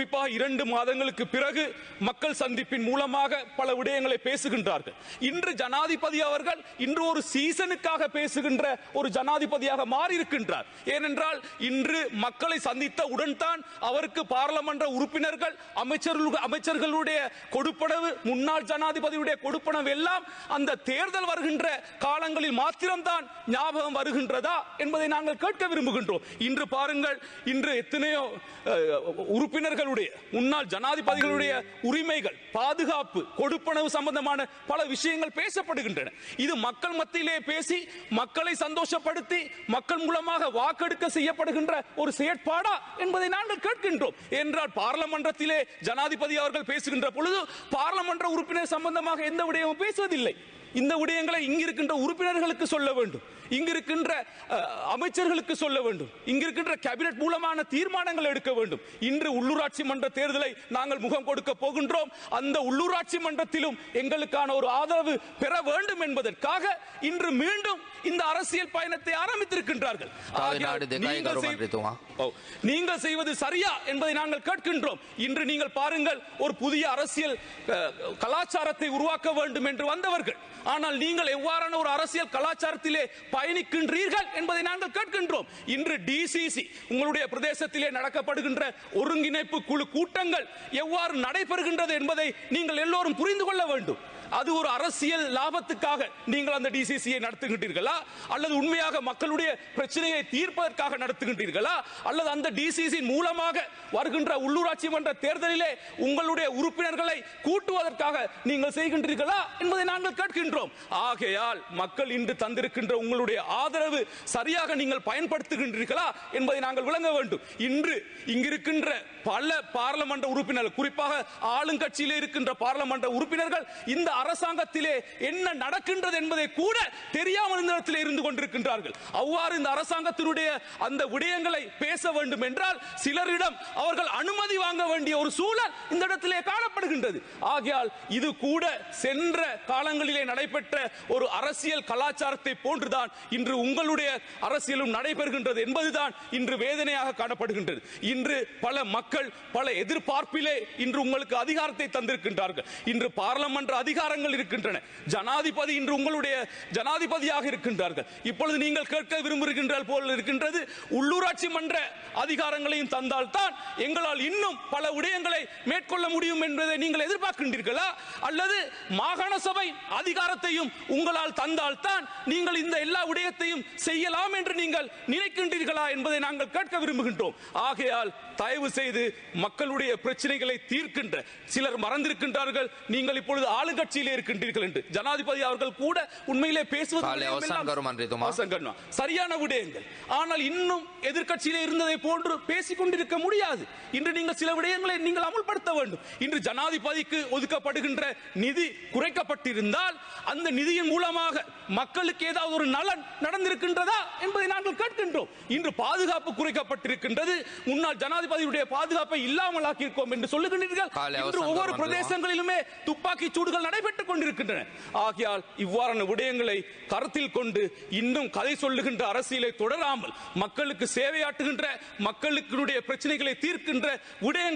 குறிப்பாக இரண்டு மாதங்களுக்கு பிறகு மக்கள் சந்திப்பின் மூலமாக பல விடயங்களை பேசுகின்றார்கள். இன்று ஜனாதிபதி அவர்கள் இன்று ஒரு சீசனுக்காக பேசுகின்ற ஒரு ஜனாதிபதியாக மாறி இருக்கின்றார் ஏனென்றால் இன்று மக்களை சந்தித்த உடன் தான் அவருக்கு பாராளுமன்ற உறுப்பினர்கள் அமைச்சர்கள் அமைச்சர்களுடைய கொடுப்பனவு முன்னாள் ஜனாதிபதியுடைய கொடுப்பனவு எல்லாம் அந்த தேர்தல் வருகின்ற காலங்களில் மாத்திரம்தான் ஞாபகம் வருகின்றதா என்பதை நாங்கள் கேட்க விரும்புகின்றோம். இன்று பாருங்கள் இன்று எத்தனையோ உறுப்பினர்கள் உறுப்பினர்களுடைய முன்னாள் ஜனாதிபதிகளுடைய உரிமைகள் பாதுகாப்பு கொடுப்பனவு சம்பந்தமான பல விஷயங்கள் பேசப்படுகின்றன. இது மக்கள் மத்தியிலே பேசி மக்களை சந்தோஷப்படுத்தி மக்கள் மூலமாக வாக்கெடுக்க செய்யப்படுகின்ற ஒரு செயற்பாடா என்பதை நாங்கள் கேட்கின்றோம். என்றால் பார்லமன்றத்திலே ஜனாதிபதி அவர்கள் பேசுகின்ற பொழுது பார்லமன்ற உறுப்பினர் சம்பந்தமாக எந்த விடயமும் பேசுவதில்லை. இந்த விடயங்களை இங்கிருக்கின்ற உறுப்பினர்களுக்கு சொல்ல வேண்டும். இங்கிருக்கின்ற அமைச்சர்களுக்கு சொல்ல வேண்டும். இங்கிருக்கின்ற கேபினட் மூலமான தீர்மானங்கள் எடுக்க வேண்டும். இன்று உள்ளூராட்சி மன்ற தேர்தலை நாங்கள் முகம் கொடுக்க போகின்றோம். அந்த உள்ளூராட்சி மன்றத்திலும் எங்களுக்கான ஒரு ஆதரவு பெற வேண்டும் என்பதற்காக இன்று மீண்டும் இந்த அரசியல் பயணத்தை ஆரம்பித்திருக்கின்றார்கள். நீங்கள் செய்வது சரியா என்பதை நாங்கள் கேட்கின்றோம். இன்று நீங்கள் பாருங்கள் ஒரு புதிய அரசியல் கலாச்சாரத்தை உருவாக்க வேண்டும் என்று வந்தவர்கள். ஆனால் நீங்கள் எவ்வாறான ஒரு அரசியல் கலாச்சாரத்திலே பயணிக்கின்றீர்கள் என்பதை நாங்கள் கேட்கின்றோம். இன்று டிசிசி உங்களுடைய பிரதேசத்திலே நடக்கப்படுகின்ற ஒருங்கிணைப்பு குழு கூட்டங்கள் எவ்வாறு நடைபெறுகின்றது என்பதை நீங்கள் எல்லோரும் புரிந்து கொள்ள வேண்டும். அது ஒரு அரசியல் லாபத்துக்காக நீங்கள் அந்த டிசிசியை நடத்துகின்றீர்களா? அல்லது உண்மையாக மக்களுடைய பிரச்சனையை தீர்ப்பதற்காக நடத்துகின்றீர்களா? அல்லது அந்த டிசிசி மூலமாக வருகின்ற உள்ளூராட்சி மன்ற தேர்தலிலே உங்களுடைய உறுப்பினர்களை கூட்டுவதற்காக நீங்கள் செய்கின்றீர்களா என்பதை நாங்கள் கேட்கின்றோம். ஆகையால் மக்கள் இன்று தந்திருக்கின்ற உங்களுடைய ஆதரவு சரியாக நீங்கள் பயன்படுத்துகின்றீர்களா என்பதை நாங்கள் விளங்க வேண்டும். இன்று இங்கிருக்கின்ற பல பாராளுமன்ற உறுப்பினர்கள் குறிப்பாக ஆளுங்கட்சியிலே இருக்கின்ற பாராளுமன்ற உறுப்பினர்கள் இந்த அரசாங்கத்திலே என்ன நடக்கின்றது என்பதை கூட தெரியாமல் இந்த இடத்திலே இருந்து கொண்டிருக்கின்றார்கள். அவ்வாறு இந்த அரசாங்கத்தினுடைய அந்த விடயங்களை பேச வேண்டும் என்றால் சிலரிடம் அவர்கள் அனுமதி வாங்க வேண்டிய ஒரு சூழல் இந்த இடத்திலே காணப்படுகின்றது. ஆகையால் இது கூட சென்ற காலங்களிலே நடைபெற்ற ஒரு அரசியல் கலாச்சாரத்தை போன்றுதான் இன்று உங்களுடைய அரசியலும் நடைபெறுகின்றது என்பதுதான் இன்று வேதனையாக காணப்படுகின்றது. இன்று பல மக்கள் பல எதிர்பார்ப்பிலே இன்று உங்களுக்கு அதிகாரத்தை தந்திருக்கின்றார்கள். இன்று பாராளுமன்ற அதிகாரம் அதிகாரங்கள் இருக்கின்றன. ஜனாதிபதி இன்று உங்களுடைய ஜனாதிபதியாக இருக்கின்றார்கள். இப்பொழுது நீங்கள் கேட்க விரும்புகின்ற போல் இருக்கின்றது. உள்ளூராட்சி மன்ற அதிகாரங்களையும் தந்தால் தான் எங்களால் இன்னும் பல விடயங்களை மேற்கொள்ள முடியும் என்பதை நீங்கள் எதிர்பார்க்கின்றீர்களா? அல்லது மாகாண சபை அதிகாரத்தையும் உங்களால் தந்தால் தான் நீங்கள் இந்த எல்லா விடயத்தையும் செய்யலாம் என்று நீங்கள் நினைக்கின்றீர்களா என்பதை நாங்கள் கேட்க விரும்புகின்றோம். ஆகையால் தயவு செய்து மக்களுடைய பிரச்சனைகளை தீர்க்கின்ற சிலர் மறந்திருக்கின்றார்கள். நீங்கள் இப்பொழுது ஆளுங்கட்சியிலே இருக்கின்றீர்கள் என்று. ஜனாதிபதி அவர்கள் கூட உண்மையிலே பேசுவது. சரியான விடயங்கள். ஆனால் இன்னும் எதிர்க்கட்சியிலே இருந்ததை போன்று பேசிக் கொண்டிருக்க முடியாது. இன்று நீங்கள் சில விடயங்களை நீங்கள் அமுல்படுத்த வேண்டும். இன்று ஜனாதிபதிக்கு ஒதுக்கப்படுகின்ற நிதி குறைக்கப்பட்டிருந்தால் அந்த நிதியின் மூலமாக மக்களுக்கு ஏதாவது ஒரு நலன் நடந்திருக்கின்றதா என்பதை நாங்கள் கேட்கின்றோம். இன்று பாதுகாப்பு குறைக்கப்பட்டிருக்கின்றது. முன்னாள் ஜனாதிபதியுடைய பாதுகாப்பை இல்லாமல் ஆக்கியிருக்கோம் என்று சொல்லுகின்றீர்கள். இன்று ஒவ்வொரு பிரதேசங்களிலுமே துப்பாக்கி சூடுகள் நடைபெற்றுக் கொண்டிருக்கின்றன. ஆகையால் இவ்வாறான விடயங்களை கருத்தில் கொண்டு இன்னும் கதை சொல்லுகின்ற அரசியலை தொடராமல் மக்களுக்கு சேவையாற்றுகின்ற மக்களுக்கு பிரச்சனைகளை தீர்க்கின்ற விடயங்கள்